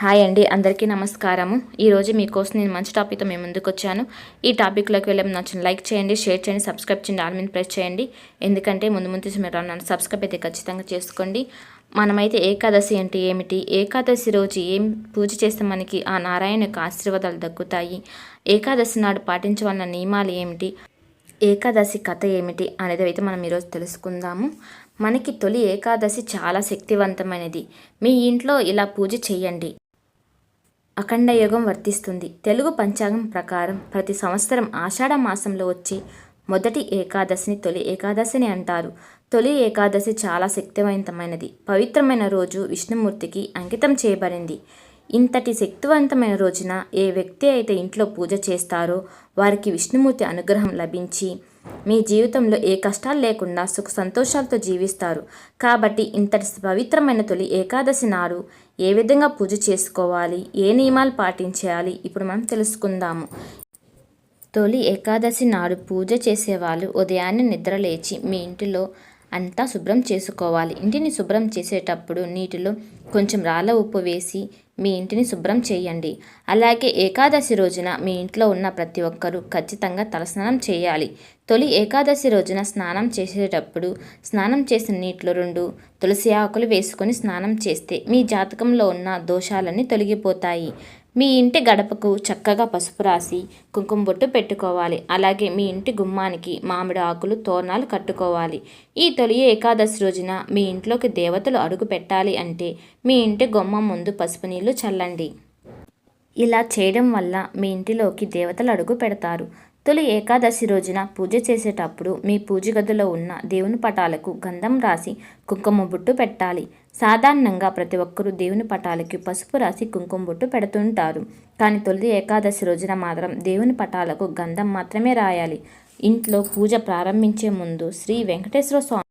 Hi అండి అందరికీ నమస్కారము. ఈరోజు మీకోసం నేను మంచి టాపిక్తో మేము ముందుకు వచ్చాను. ఈ టాపిక్లోకి వెళ్ళే నచ్చిన లైక్ చేయండి షేర్ చేయండి సబ్స్క్రైబ్ చేయండి ఆల్ మీద ప్రెస్ చేయండి. ఎందుకంటే ముందు ముందు తీసి మీరు సబ్స్క్రైబ్ అయితే ఖచ్చితంగా చేసుకోండి. మనమైతే ఏకాదశి అంటే ఏమిటి? ఏకాదశి రోజు ఏం పూజ చేస్తే మనకి ఆ నారాయణ యొక్క ఆశీర్వాదాలు దక్కుతాయి? ఏకాదశి నాడు పాటించవలసిన నియమాలు ఏమిటి? ఏకాదశి కథ ఏమిటి అనేది అయితే మనం ఈరోజు తెలుసుకుందాము. మనకి తొలి ఏకాదశి చాలా శక్తివంతమైనది. మీ ఇంట్లో ఇలా పూజ చేయండి. అఖండ యోగం వర్తిస్తుంది. తెలుగు పంచాంగం ప్రకారం ప్రతి సంవత్సరం ఆషాఢ మాసంలో వచ్చే మొదటి ఏకాదశిని తొలి ఏకాదశిని అంటారు. తొలి ఏకాదశి చాలా శక్తివంతమైనది. పవిత్రమైన రోజు విష్ణుమూర్తికి అంకితం చేయబడింది. ఇంతటి శక్తివంతమైన రోజున ఏ వ్యక్తి అయితే ఇంట్లో పూజ చేస్తారో వారికి విష్ణుమూర్తి అనుగ్రహం లభించి మీ జీవితంలో ఏ కష్టాలు లేకుండా సుఖ సంతోషాలతో జీవిస్తారు. కాబట్టి ఇంతటి పవిత్రమైన తొలి ఏకాదశి నాడు ఏ విధంగా పూజ చేసుకోవాలి? ఏ నియమాలు పాటించాలి ఇప్పుడు మనం తెలుసుకుందాము. తొలి ఏకాదశి నాడు పూజ చేసేవాళ్ళు ఉదయాన్నే నిద్ర లేచి మీ ఇంటిలో అంతా శుభ్రం చేసుకోవాలి. ఇంటిని శుభ్రం చేసేటప్పుడు నీటిలో కొంచెం రాళ్ళ ఉప్పు వేసి మీ ఇంటిని శుభ్రం చేయండి. అలాగే ఏకాదశి రోజున మీ ఇంట్లో ఉన్న ప్రతి ఒక్కరూ ఖచ్చితంగా తలస్నానం చేయాలి. తొలి ఏకాదశి రోజున స్నానం చేసేటప్పుడు స్నానం చేసిన నీటిలో రెండు తులసి ఆకులు వేసుకొని స్నానం చేస్తే మీ జాతకంలో ఉన్న దోషాలన్నీ తొలగిపోతాయి. మీ ఇంటి గడపకు చక్కగా పసుపు రాసి కుంకుమ బొట్టు పెట్టుకోవాలి. అలాగే మీ ఇంటి గుమ్మానికి మామిడి ఆకులు తోరణాలు కట్టుకోవాలి. ఈ తొలి ఏకాదశి రోజున మీ ఇంట్లోకి దేవతలు అడుగు పెట్టాలి అంటే మీ ఇంటి గుమ్మం ముందు పసుపు నీళ్ళు చల్లండి. ఇలా చేయడం వల్ల మీ ఇంటిలోకి దేవతలు అడుగు పెడతారు. తొలి ఏకాదశి రోజున పూజ చేసేటప్పుడు మీ పూజ గదిలో ఉన్న దేవుని పటాలకు గంధం రాసి కుంకుమ బుట్టు పెట్టాలి. సాధారణంగా ప్రతి ఒక్కరూ దేవుని పటాలకి పసుపు రాసి కుంకుమ బుట్టు పెడుతుంటారు. కానీ తొలి ఏకాదశి రోజున మాత్రం దేవుని పటాలకు గంధం మాత్రమే రాయాలి. ఇంట్లో పూజ ప్రారంభించే ముందు శ్రీ వెంకటేశ్వర స్వామి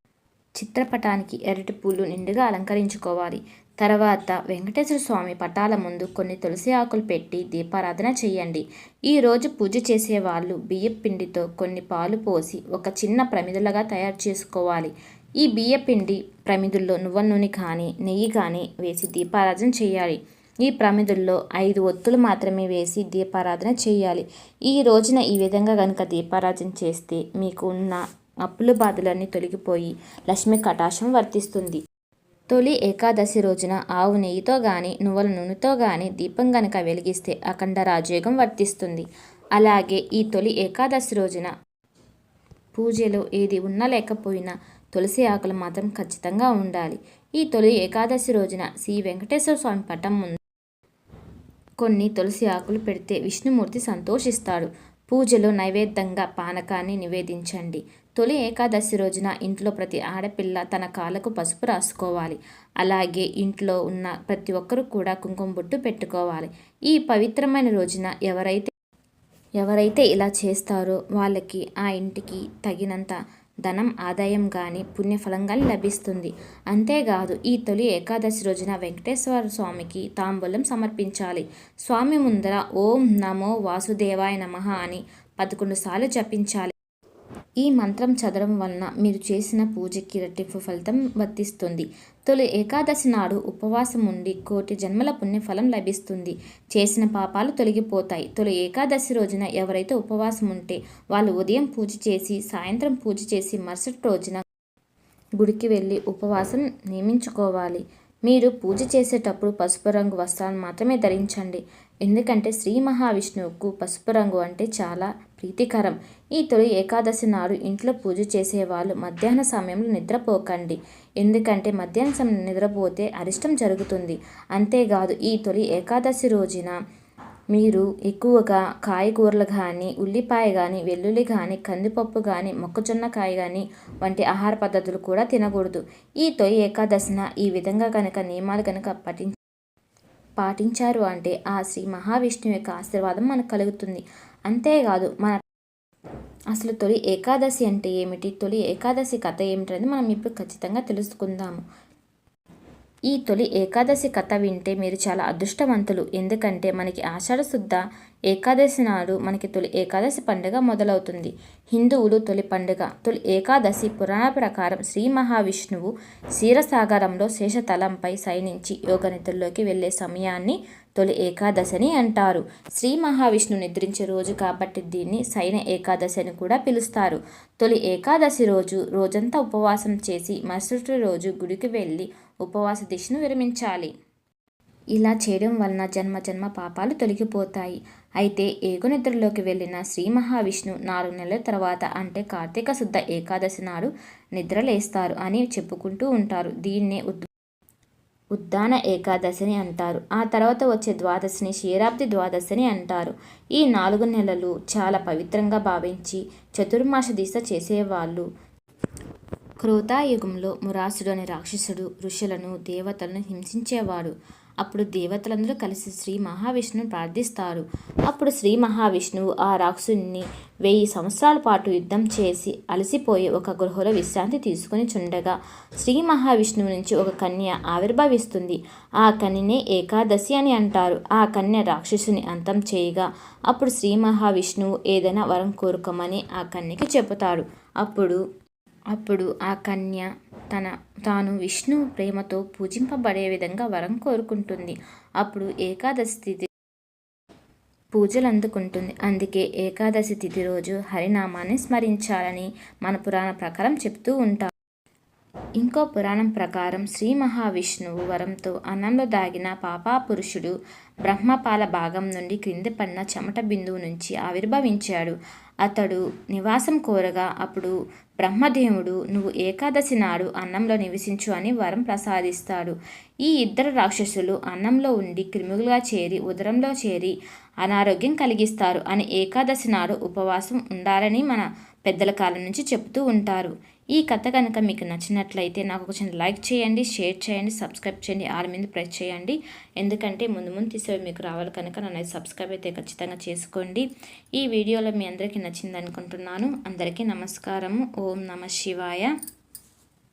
చిత్రపటానికి ఎరటి పూలు నిండుగా అలంకరించుకోవాలి. తర్వాత వెంకటేశ్వర స్వామి పటాల ముందు కొన్ని తులసి ఆకులు పెట్టి దీపారాధన చేయండి. ఈరోజు పూజ చేసే వాళ్ళు బియ్యం పిండితో కొన్ని పాలు పోసి ఒక చిన్న ప్రమిదలుగా తయారు చేసుకోవాలి. ఈ బియ్య పిండి ప్రమిదుల్లో నువ్వ నూనె కానీ నెయ్యి కానీ వేసి దీపారాధన చేయాలి. ఈ ప్రమిదుల్లో ఐదు ఒత్తులు మాత్రమే వేసి దీపారాధన చేయాలి. ఈ రోజున ఈ విధంగా కనుక దీపారాధన చేస్తే మీకు ఉన్న అప్పుల బాధలన్నీ తొలగిపోయి లక్ష్మి కటాశం వర్తిస్తుంది. తొలి ఏకాదశి రోజున ఆవు నెయ్యితో గాని నువ్వుల నూనెతో గాని దీపం గనక వెలిగిస్తే అఖండ రాజయోగం వర్తిస్తుంది. అలాగే ఈ తొలి ఏకాదశి రోజున పూజలో ఏది ఉన్నా లేకపోయినా తులసి ఆకులు మాత్రం ఖచ్చితంగా ఉండాలి. ఈ తొలి ఏకాదశి రోజున శ్రీ వెంకటేశ్వర స్వామి పటం ముందు కొన్ని తులసి ఆకులు పెడితే విష్ణుమూర్తి సంతోషిస్తాడు. పూజలో నైవేద్యంగా పానకాన్ని నివేదించండి. తొలి ఏకాదశి రోజున ఇంట్లో ప్రతి ఆడపిల్ల తన కాళ్ళకు పసుపు రాసుకోవాలి. అలాగే ఇంట్లో ఉన్న ప్రతి ఒక్కరూ కూడా కుంకుమ బొట్టు పెట్టుకోవాలి. ఈ పవిత్రమైన రోజున ఎవరైతే ఎవరైతే ఇలా చేస్తారో వాళ్ళకి ఆ ఇంటికి తగినంత ధనం ఆదాయం కానీ పుణ్యఫలం కానీ లభిస్తుంది. అంతేకాదు ఈ తొలి ఏకాదశి రోజున వెంకటేశ్వర స్వామికి తాంబూలం సమర్పించాలి. స్వామి ముందర ఓం నమో వాసుదేవాయ నమ అని పదకొండు సార్లు జపించాలి. ఈ మంత్రం చదవడం వలన మీరు చేసిన పూజకి రెట్టింపు ఫలితం వర్తిస్తుంది. తొలి ఏకాదశి నాడు ఉపవాసం ఉండి కోటి జన్మల పుణ్యఫలం లభిస్తుంది. చేసిన పాపాలు తొలగిపోతాయి. తొలి ఏకాదశి రోజున ఎవరైతే ఉపవాసం ఉంటే వాళ్ళు ఉదయం పూజ చేసి సాయంత్రం పూజ చేసి మరుసటి రోజున గుడికి వెళ్ళి ఉపవాసం నియమించుకోవాలి. మీరు పూజ చేసేటప్పుడు పసుపు రంగు వస్త్రాలను మాత్రమే ధరించండి. ఎందుకంటే శ్రీ మహావిష్ణువుకు పసుపు రంగు అంటే చాలా ప్రీతికరం. ఈ తొలి ఏకాదశి నాడు ఇంట్లో పూజ చేసేవాళ్ళు మధ్యాహ్న సమయంలో నిద్రపోకండి. ఎందుకంటే మధ్యాహ్న సమయం నిద్రపోతే అరిష్టం జరుగుతుంది. అంతేకాదు ఈ తొలి ఏకాదశి రోజున మీరు ఎక్కువగా కాయగూరలు కానీ ఉల్లిపాయ కానీ వెల్లుల్లి కానీ కందిపప్పు కానీ మొక్కజొన్న కాయ కానీ వంటి ఆహార పద్ధతులు కూడా తినకూడదు. ఈ తొలి ఏకాదశిన ఈ విధంగా కనుక నియమాలు కనుక పఠించి పాటించారు అంటే ఆ శ్రీ మహావిష్ణువు యొక్క ఆశీర్వాదం మనకు కలుగుతుంది. అంతేకాదు మన అసలు తొలి ఏకాదశి అంటే ఏమిటి? తొలి ఏకాదశి కథ ఏమిటనేది మనం ఇప్పుడు ఖచ్చితంగా తెలుసుకుందాము. ఈ తొలి ఏకాదశి కథ వింటే మీరు చాలా అదృష్టవంతులు. ఎందుకంటే మనకి ఆషాఢశుద్ధ ఏకాదశి నాడు మనకి తొలి ఏకాదశి పండుగ మొదలవుతుంది. హిందువులు తొలి పండుగ తొలి ఏకాదశి పురాణ ప్రకారం శ్రీ మహావిష్ణువు క్షీరసాగరంలో శేషతలంపై సైనించి యోగనిధుల్లోకి వెళ్ళే సమయాన్ని తొలి ఏకాదశిని అంటారు. శ్రీ మహావిష్ణు నిద్రించే రోజు కాబట్టి దీన్ని సైన ఏకాదశి అని కూడా పిలుస్తారు. తొలి ఏకాదశి రోజు రోజంతా ఉపవాసం చేసి మరుసటి రోజు గుడికి వెళ్ళి ఉపవాస దిశను విరమించాలి. ఇలా చేయడం వలన జన్మ జన్మ పాపాలు తొలగిపోతాయి. అయితే ఏగునిద్రలోకి వెళ్ళిన శ్రీ మహావిష్ణు నాలుగు నెలల తర్వాత అంటే కార్తీక శుద్ధ ఏకాదశి నాడు నిద్రలేస్తారు అని చెప్పుకుంటూ ఉంటారు. దీన్నే ఉద్ ఉద్దాన ఏకాదశిని అంటారు. ఆ తర్వాత వచ్చే ద్వాదశిని క్షీరాబ్ది ద్వాదశిని అంటారు. ఈ నాలుగు నెలలు చాలా పవిత్రంగా భావించి చతుర్మాస దీక్ష చేసేవాళ్ళు. క్రోతాయుగంలో మురాసుడు అనే రాక్షసుడు ఋషులను దేవతలను హింసించేవాడు. అప్పుడు దేవతలందరూ కలిసి శ్రీ మహావిష్ణువుని ప్రార్థిస్తారు. అప్పుడు శ్రీ మహావిష్ణువు ఆ రాక్షసుని వెయ్యి సంవత్సరాల పాటు యుద్ధం చేసి అలసిపోయి ఒక గృహలో విశ్రాంతి తీసుకుని చుండగా శ్రీ మహావిష్ణువు నుంచి ఒక కన్య ఆవిర్భవిస్తుంది. ఆ కన్యనే ఏకాదశి అని అంటారు. ఆ కన్య రాక్షసుని అంతం చేయగా అప్పుడు శ్రీ మహావిష్ణువు ఏదైనా వరం కోరుకోమని ఆ కన్యకి చెబుతాడు. అప్పుడు అప్పుడు ఆ కన్య తన తాను విష్ణు ప్రేమతో పూజింపబడే విధంగా వరం కోరుకుంటుంది. అప్పుడు ఏకాదశి తిథి పూజలు అందుకుంటుంది. అందుకే ఏకాదశి తిథి రోజు హరినామాన్ని స్మరించాలని మన పురాణ ప్రకారం చెప్తూ ఉంటాం. ఇంకో పురాణం ప్రకారం శ్రీ మహావిష్ణువు వరంతో అన్నంలో దాగిన పాపాపురుషుడు బ్రహ్మపాల భాగం నుండి క్రింది పడిన చెమట బిందువు నుంచి ఆవిర్భవించాడు. అతడు నివాసం కోరగా అప్పుడు బ్రహ్మదేవుడు నువ్వు ఏకాదశి నాడు అన్నంలో నివసించు అని వరం ప్రసాదిస్తాడు. ఈ ఇద్దరు రాక్షసులు అన్నంలో ఉండి క్రిములుగా చేరి ఉదరంలో చేరి అనారోగ్యం కలిగిస్తారు. అని ఏకాదశి నాడు ఉపవాసం ఉండాలని మన పెద్దల కాలం నుంచి చెబుతూ ఉంటారు. ఈ కథ కనుక మీకు నచ్చినట్లయితే నాకు కొంచెం లైక్ చేయండి షేర్ చేయండి సబ్స్క్రైబ్ చేయండి ఆల్ మీద ప్రెస్ చేయండి. ఎందుకంటే ముందు ముందు తీసేవి మీకు రావాలి కనుక నన్ను సబ్స్క్రైబ్ అయితే ఖచ్చితంగా చేసుకోండి. ఈ వీడియోలో మీ అందరికీ నచ్చింది అనుకుంటున్నాను అందరికీ నమస్కారము. ఓం నమ శివాయ.